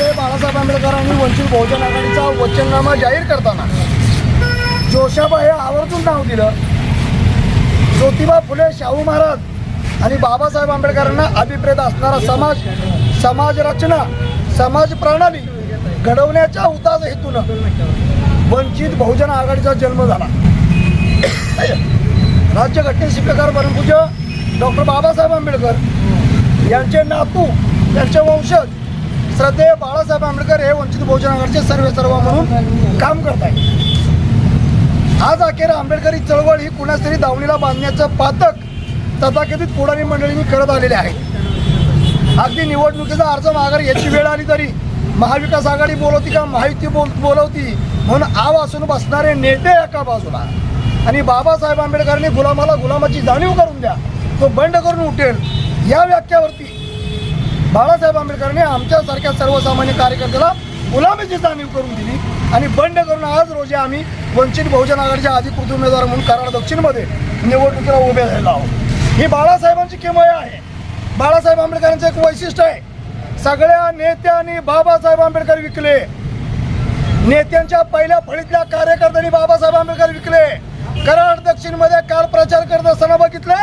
म्हणजे बहुजन आघाडीचा वचननामा जाहीर करताना जोशाबा हे आवर्जून नाव दिलं. ज्योतिबा फुले शाहू महाराज आणि बाबासाहेब आंबेडकरांना अभिप्रेत असणारा समाज समाज रचना समाज प्रणाली घडवण्याच्या उदास हेतूनं वंचित बहुजन आघाडीचा जन्म झाला. राज्य शिल्पकार परमपूज्य डॉक्टर बाबासाहेब आंबेडकर यांचे नातू त्यांचे वंशज श्रद्धेय बाळासाहेब आंबेडकर हे वंचित बहुजन आघाडीचे सर्वे सर्व म्हणून काम करत आहेत आज अखेर आंबेडकरी चळवळ ही कुणास्तरी दावणीला बांधण्याचं पातक तथाकथित पुढारी मंडळींनी करत आलेले आहे. अगदी निवडणुकीचा अर्ज माघार याची वेळ आली तरी महाविकास आघाडी बोलवती का महायुती बोल बोलवती म्हणून आव असून बसणारे नेते एका बाजूला. आणि बाबासाहेब आंबेडकरांनी गुलामाला गुलामाची जाणीव करून द्या तो बंड करून उठेल या व्याख्यावरती. बाळासाहेब आंबेडकरांनी आमच्यासारख्या सर्वसामान्य कार्यकर्त्याला गुलामीची जाणीव करून दिली आणि बंड करून आज रोजी आम्ही वंचित बहुजन आघाडीच्या अधिकृत उमेदवार म्हणून कराड दक्षिणमध्ये निवडणुकीला उभे राहिला आहोत. ही बाळासाहेबांची किमया आहे. बाळासाहेब आंबेडकरांचं एक वैशिष्ट्य आहे. सगळ्या नेत्यांनी बाबासाहेब आंबेडकर विकले. नेत्यांच्या पहिल्या फळीतल्या कार्यकर्त्यांनी बाबासाहेब आंबेडकर विकले. कराड दक्षिणमध्ये काल प्रचार करत असताना बघितलं?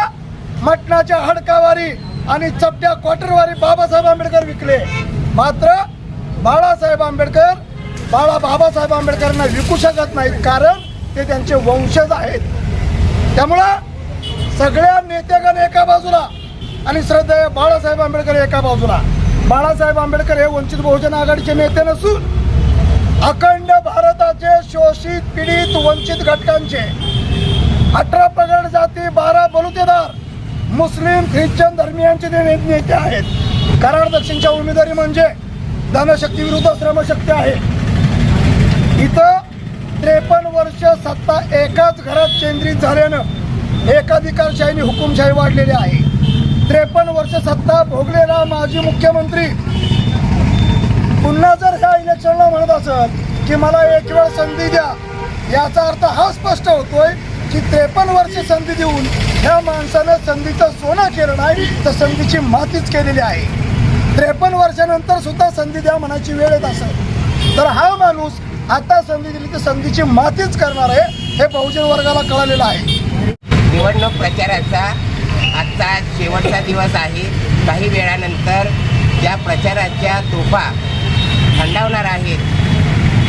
मटणाच्या हडकावारी. आणि चपट्या क्वार्टरवारी बाबासाहेब आंबेडकर विकले. मात्र बाळासाहेब आंबेडकर बाळा बाबासाहेब आंबेडकरांना विकू शकत नाहीत कारण ते त्यांचे वंशज आहेत. त्यामुळं सगळ्या नेतेगण एका बाजूला आणि श्रद्धेय बाळासाहेब आंबेडकर एका बाजूला. बाळासाहेब आंबेडकर हे वंचित बहुजन आघाडीचे नेते नसून अखंड भारताचे शोषित पीडित वंचित घटकांचे अठरा पगड जाती बारा बलुतेदार मुस्लिम ख्रिश्चन धर्मियांचे ते नेते आहेत कराड दक्षिणच्या उमेदवारी म्हणजे धनशक्ती विरुद्ध श्रमशक्ती आहे. इथं त्रेपन्न वर्ष सत्ता एकाच घरात केंद्रित झाल्यानं एकाधिकारशाहीने हुकुमशाही वाढलेली आहे. त्रेपन्न वर्ष सत्ता भोगलेला माजी मुख्यमंत्री पुन्हा जर ह्या इलेक्शनला म्हणत असत की मला एक वेळ संधी द्या याचा अर्थ हा स्पष्ट होतोय की त्रेपन्न वर्ष संधी देऊन ह्या माणसानं संधीचं सोनं केलं नाही तर संधीची मातीच केलेली आहे. त्रेपन्न वर्षानंतर सुद्धा संधी द्या म्हणायची वेळ येत असत तर हा माणूस आता संधी दिली तर संधीची मातीच करणार आहे हे बहुजन वर्गाला कळालेलं आहे. निवडणूक प्रचाराचा आजचा शेवटचा दिवस आहे. काही वेळानंतर या प्रचाराच्या तोफा थंडावणार आहेत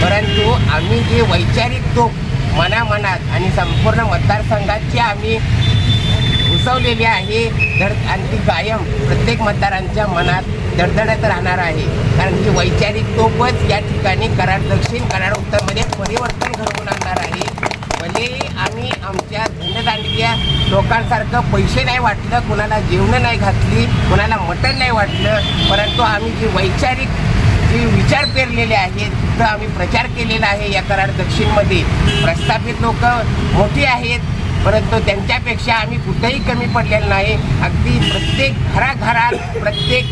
परंतु आम्ही जे वैचारिक तोफ मनामनात आणि संपूर्ण मतदारसंघाची आम्ही घुसवलेली आहे. तर आणि ती कायम प्रत्येक मतदारांच्या मनात दडदडत राहणार आहे. कारण की वैचारिक तोपच या ठिकाणी कराड दक्षिण कराड उत्तरमध्ये परिवर्तन घडवून आणणार आहे. भले आम्ही आमच्या धनदांडग्या लोकांसारखं पैसे नाही वाटलं कुणाला जेवणं नाही घातली कुणाला मटण नाही वाटलं परंतु आम्ही जी वैचारिक जे विचार पेरलेले आहेत तिथं आम्ही प्रचार केलेला आहे. या कराड दक्षिणमध्ये प्रस्थापित लोक मोठी आहेत परंतु त्यांच्यापेक्षा आम्ही कुठेही कमी पडलेलं नाही. अगदी प्रत्येक घराघरात प्रत्येक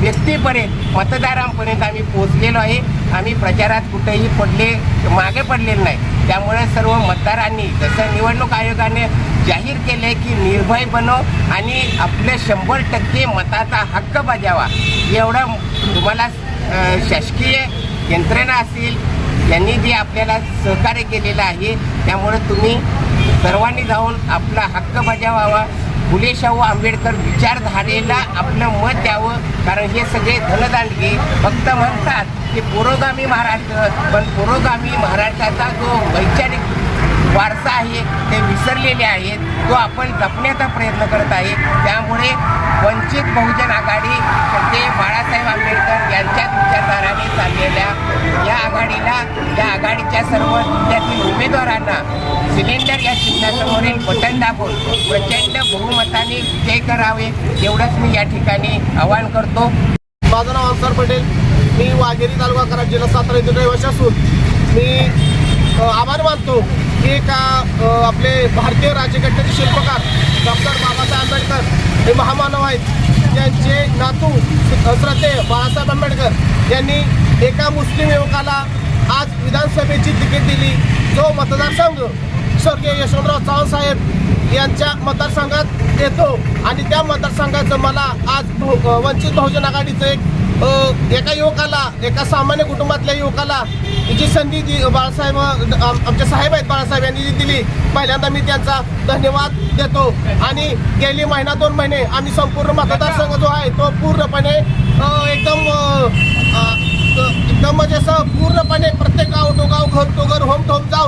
व्यक्तीपर्यंत मतदारांपर्यंत आम्ही पोचलेलो आहे. आम्ही प्रचारात कुठेही पडले मागे पडलेलं नाही. त्यामुळे सर्व मतदारांनी जसं निवडणूक आयोगाने जाहीर केले की निर्भय बनव आणि आपले शंभर टक्के मताचा हक्क बजावा. एवढं तुम्हाला शासकीय यंत्रणा असेल यांनी जे आपल्याला सहकार्य केलेलं आहे त्यामुळे तुम्ही सर्वांनी जाऊन आपला हक्क बजावावा. फुले शाहू आंबेडकर विचारधारेला आपलं मत द्यावं कारण हे सगळे धनदांडगे फक्त म्हणतात की पुरोगामी महाराष्ट्र. पण पुरोगामी महाराष्ट्राचा जो वैचारिक वारसा आहे ते विसरलेले आहेत तो आपण जपण्याचा प्रयत्न करत आहे. त्यामुळे वंचित बहुजन आघाडी ते बाळासाहेब आंबेडकर यांच्याच विचारधाराने चाललेल्या या आघाडीला या आघाडीच्या सर्व जिल्ह्यातील उमेदवारांना सिलेंडर या चिन्हासमोरील बटन दाबून प्रचंड बहुमताने विजय करावे एवढंच मी या ठिकाणी आवाहन करतो. माझं नाव अन्सार पटेल. मी वाघेरी तालुका कराड जिल्हा सातारा येथील रहिवासी असून मी आभार मानतो की का आपले भारतीय राज्यघटनेचे शिल्पकार डॉक्टर बाबासाहेब आंबेडकर हे महामानव आहेत. त्यांचे नातू श्रद्धे बाळासाहेब आंबेडकर यांनी एका मुस्लिम युवकाला आज विधानसभेची तिकीट दिली. जो मतदारसंघ स्वर्गीय यशवंतराव चव्हाण साहेब यांच्या मतदारसंघात येतो आणि त्या मतदारसंघाचं मला वंचित बहुजन आघाडीचं एक एका युवकाला एका सामान्य कुटुंबातल्या युवकाला जी संधी जी बाळासाहेब आमचे साहेब आहेत बाळासाहेब यांनी जी दिली पहिल्यांदा मी त्यांचा धन्यवाद देतो. आणि गेली महिना दोन महिने आम्ही संपूर्ण मतदारसंघ जो आहे तो पूर्णपणे एकदम एकदम म्हणजे असं पूर्णपणे प्रत्येक गाव टोगाव घर टो घर होम टू जा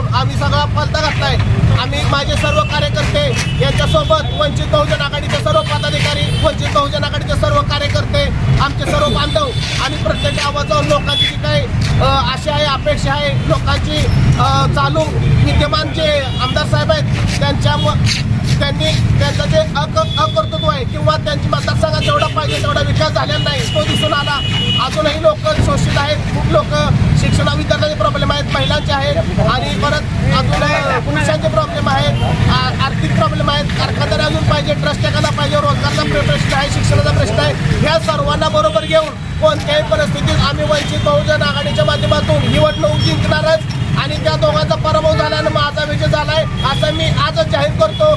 सगळा पलता घातलाय. आम्ही माझे सर्व कार्यकर्ते यांच्यासोबत वंचित बहुजन आघाडीचे सर्व पदाधिकारी वंचित बहुजन आघाडीचे सर्व कार्यकर्ते आमचे सर्व बांधव आणि प्रत्येक गावात लोकांची जी काही आशा आहे अपेक्षा आहे लोकांची चालू विद्यमान जे आमदार साहेब आहेत त्यांच्या त्यांनी त्यांचं जे अक अकर्तृत्व आहे किंवा त्यांची मतदारसंघात जेवढा पाहिजे तेवढा विकास झालेला नाही तो दिसून आला. अजूनही लोक शोषित आहेत. खूप लोक शिक्षणा विद्यार्थ्यांनी महिलांचे आहेत आणि परत अजून पुरुषांचे प्रॉब्लेम आहेत आर्थिक प्रॉब्लेम आहेत. कारखानदारी अजून पाहिजे ट्रस्ट एखादा पाहिजे रोजगारचा प्रश्न आहे शिक्षणाचा प्रश्न आहे. ह्या सर्वांना बरोबर घेऊन कोणत्याही परिस्थितीत आम्ही वंचित बहुजन आघाडीच्या माध्यमातून निवडणूक जिंकणारच आणि त्या दोघांचा पराभव झाल्यानं माझा विजय झालाय असं मी आजच जाहीर करतो.